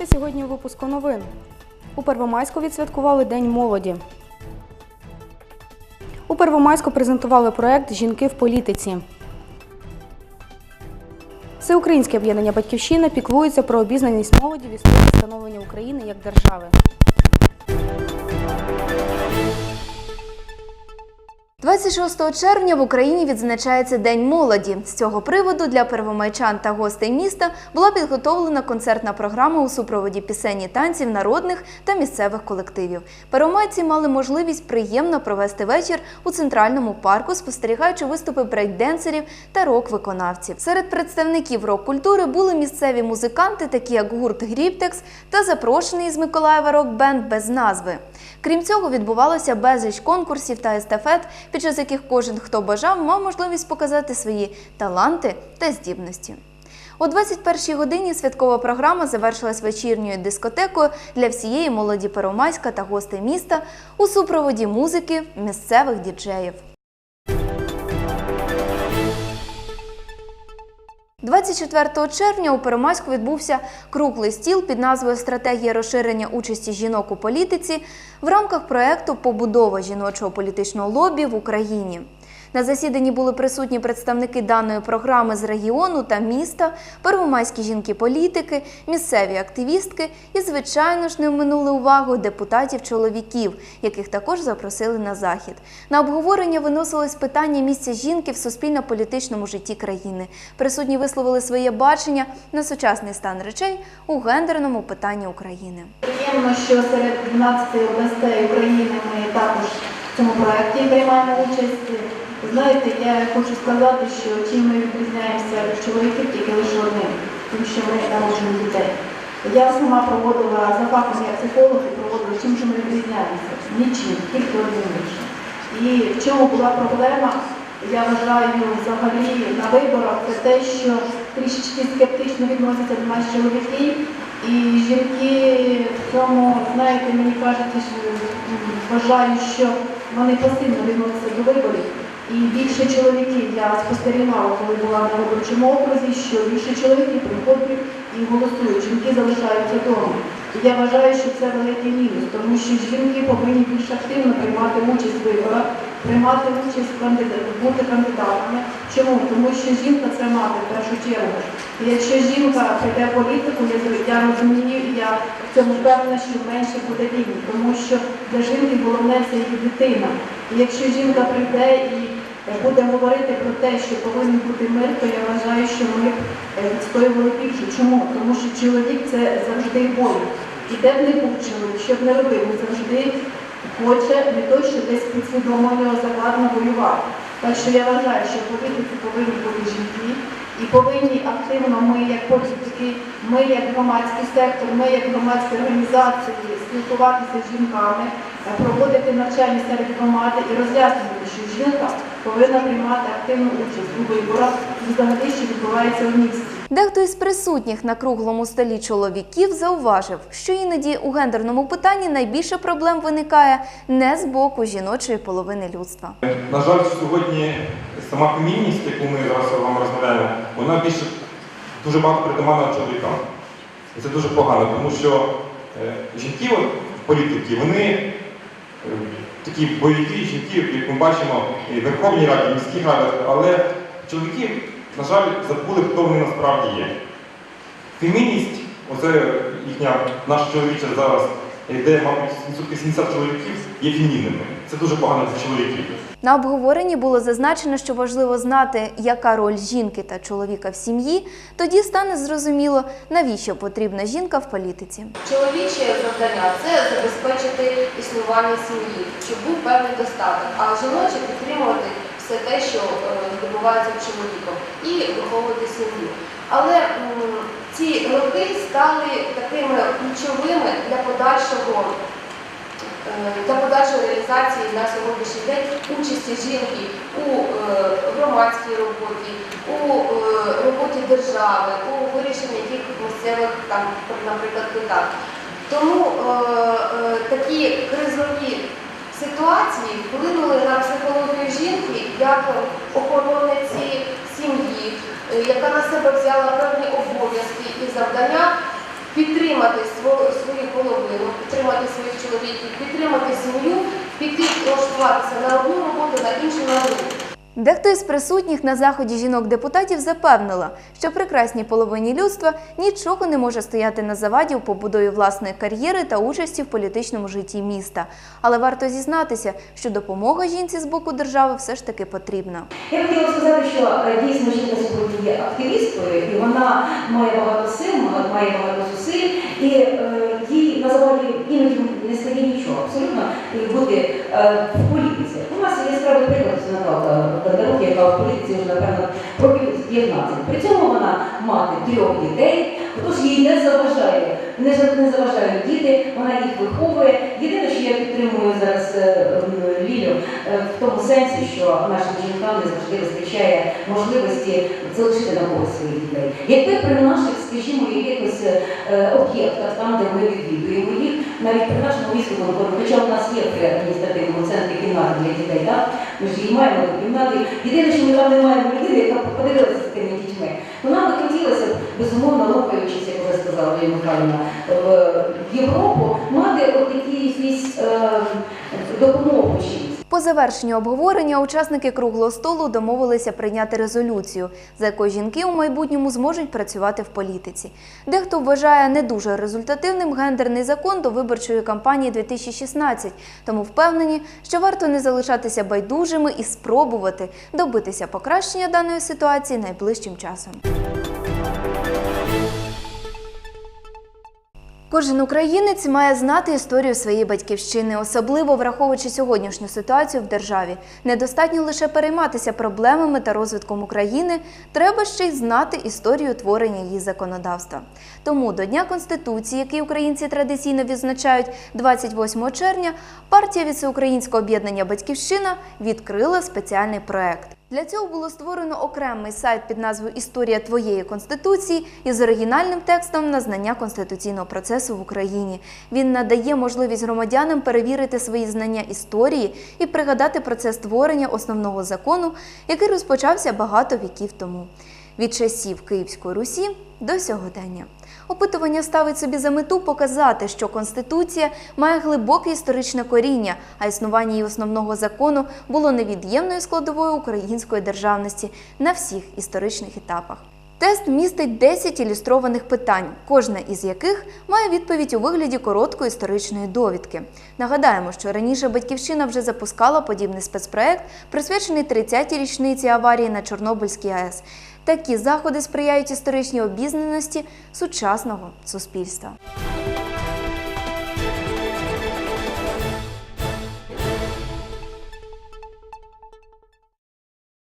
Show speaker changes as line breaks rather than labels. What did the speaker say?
Дивіться сьогодні у випуску новин. У Первомайську відсвяткували День молоді. У Первомайську презентували проект Жінки в політиці. Всеукраїнське об'єднання Батьківщина піклується про обізнаність молоді в історії становлення України як держави.
26 червня в Україні відзначається День молоді. З цього приводу для первомайчан та гостей міста була підготовлена концертна програма у супроводі пісень і танців народних та місцевих колективів. Первомайці мали можливість приємно провести вечір у центральному парку, спостерігаючи виступи брейкденсерів та рок-виконавців. Серед представників рок-культури були місцеві музиканти, такі як гурт Гріптекс та запрошений із Миколаєва рок-бенд без назви. Крім цього, відбувалося безліч конкурсів та естафет, під час яких кожен, хто бажав, мав можливість показати свої таланти та здібності. О 21-й годині святкова програма завершилась вечірньою дискотекою для всієї молоді Первомайська та гостей міста у супроводі музики місцевих діджеїв. 24 червня у Перемаську відбувся круглий стіл під назвою Стратегія розширення участі жінок у політиці в рамках проекту Побудова жіночого політичного лобі в Україні. На засіданні були присутні представники даної програми з регіону та міста, первомайські жінки-політики, місцеві активістки і, звичайно ж, не оминули увагу депутатів-чоловіків, яких також запросили на захід. На обговорення виносилось питання місця жінки в суспільно-політичному житті країни. Присутні висловили своє бачення на сучасний стан речей у гендерному питанні України.
Приємно, що серед 12 областей України ми також в цьому проєкті приймаємо участь. Знаєте, я хочу сказати, що чим ми відрізняємося від чоловіків тільки лише одним, тим, що ми народжуємо дітей. Я сама проводила за фактом як психолог і проводила, чим же ми відрізняємося? Нічим, тільки одним лише. І в чому була проблема, я вважаю взагалі на виборах, це те, що трішечки скептично відносяться до нас чоловіки, і жінки в цьому, знаєте, мені кажеться, що м, вважаю, що вони пасивно відносяться до виборів. І більше чоловіків я спостерігала, коли була на виборчому окрузі, що більше чоловіків приходять і голосують, жінки залишаються вдома. І я вважаю, що це великий мінус, тому що жінки повинні більш активно приймати участь в виборах, приймати участь бути кандидатами. Чому? Тому що жінка це мати в першу чергу. І якщо жінка прийде в політику, я, розумію, я в цьому впевнена, що менше буде війни, тому що для жінки головне це її дитина. І якщо жінка прийде і буде говорити про те, що повинен бути мир, то я вважаю, що ми е, відстоювали більше. Чому? Тому що чоловік це завжди бой. І де б не був чоловік, що б не робив, він завжди хоче не той, що десь підсвідомо в нього закладно воювати. Так що я вважаю, що в політиці повинні бути жінки. І повинні активно ми, як політики, ми як громадський сектор, ми як громадські організації спілкуватися з жінками, е, проводити навчання серед громади і роз'яснювати, що жінка повинна приймати активну участь у виборах і взагалі, що відбувається в місті.
Дехто із присутніх на круглому столі чоловіків зауважив, що іноді у гендерному питанні найбільше проблем виникає не з боку жіночої половини людства.
На жаль, сьогодні сама фемінність, яку ми зараз з вами розмовляємо, вона більше дуже багато притаманна чоловікам. І це дуже погано, тому що е, жінки от, політики, вони е, такі бойові жінки, як ми бачимо, і Верховній Раді, і в міських радах, але чоловіки, на жаль, забули, хто вони насправді є. Фемінність, оце їхня наша чоловіча зараз, де, мабуть, відсотків 70 чоловіків є фемінними. Це дуже погано для чоловіків.
На обговоренні було зазначено, що важливо знати, яка роль жінки та чоловіка в сім'ї, тоді стане зрозуміло, навіщо потрібна жінка в політиці.
Чоловіче завдання це забезпечити існування сім'ї, щоб був певний достаток, а жіноче підтримувати все те, що е, відбувається в чоловіком, і виховувати сім'ю. Але ці роки стали такими ключовими для подальшого. е, Для подальшої реалізації на сьогоднішній день участі жінки у е, громадській роботі, у е, роботі держави, у вирішенні якихось місцевих там, наприклад, питань. Тому такі кризові ситуації вплинули на психологію жінки як охоронниці сім'ї, е, яка на себе взяла певні обов'язки і завдання підтримати підтримати своїх чоловіків, підтримати сім'ю, піти влаштуватися на одну роботу, на іншу на другу.
Дехто із присутніх на заході жінок-депутатів запевнила, що прекрасній половині людства нічого не може стояти на заваді у побудові власної кар'єри та участі в політичному житті міста. Але варто зізнатися, що допомога жінці з боку держави все ж таки потрібна.
Я хотіла сказати, що е, дійсно жінка сьогодні є активісткою, і вона має багато сил, має- має багато зусиль, і їй іноді не стає нічого, абсолютно і бути е, в політиці. У нас є яскравий приклад Наталка яка в політиці вже напевно років 15. При цьому вона мати трьох дітей, отож їй не заважає, не, не заважають діти, вона їх виховує. Єдине, що я підтримую зараз е, Лілю е, в тому сенсі, що нашим жінкам не завжди вистачає можливості залишити на когось своїх дітей. Якби при наших, скажімо, якихось е, об'єктах, там, де ми відвідуємо їх, навіть при нашому військовому корпусі, хоча у нас є при адміністративному центрі кімнати для дітей, так? ми ж її маємо кімнати. Єдине, що ми там не маємо людини, яка подивилася з тими дітьми. То нам безумовно, рухаючись, як вже сказала Лілія Михайлівна, в Європу, мати от такі якісь е, допомогу.
По завершенню обговорення учасники круглого столу домовилися прийняти резолюцію, за якою жінки у майбутньому зможуть працювати в політиці. Дехто вважає не дуже результативним гендерний закон до виборчої кампанії 2016, тому впевнені, що варто не залишатися байдужими і спробувати добитися покращення даної ситуації найближчим часом. Кожен українець має знати історію своєї батьківщини, особливо враховуючи сьогоднішню ситуацію в державі. Недостатньо лише перейматися проблемами та розвитком України, треба ще й знати історію творення її законодавства. Тому до Дня Конституції, який українці традиційно відзначають 28 червня, партія від Всеукраїнського об'єднання Батьківщина відкрила спеціальний проект. Для цього було створено окремий сайт під назвою Історія твоєї конституції із оригінальним текстом на знання конституційного процесу в Україні. Він надає можливість громадянам перевірити свої знання історії і пригадати процес створення основного закону, який розпочався багато віків тому. Від часів Київської Русі до сьогодення. Опитування ставить собі за мету показати, що Конституція має глибоке історичне коріння, а існування її основного закону було невід'ємною складовою української державності на всіх історичних етапах. Тест містить 10 ілюстрованих питань, кожне із яких має відповідь у вигляді короткої історичної довідки. Нагадаємо, що раніше Батьківщина вже запускала подібний спецпроект, присвячений 30-й річниці аварії на Чорнобильській АЕС. Такі заходи сприяють історичній обізнаності сучасного суспільства.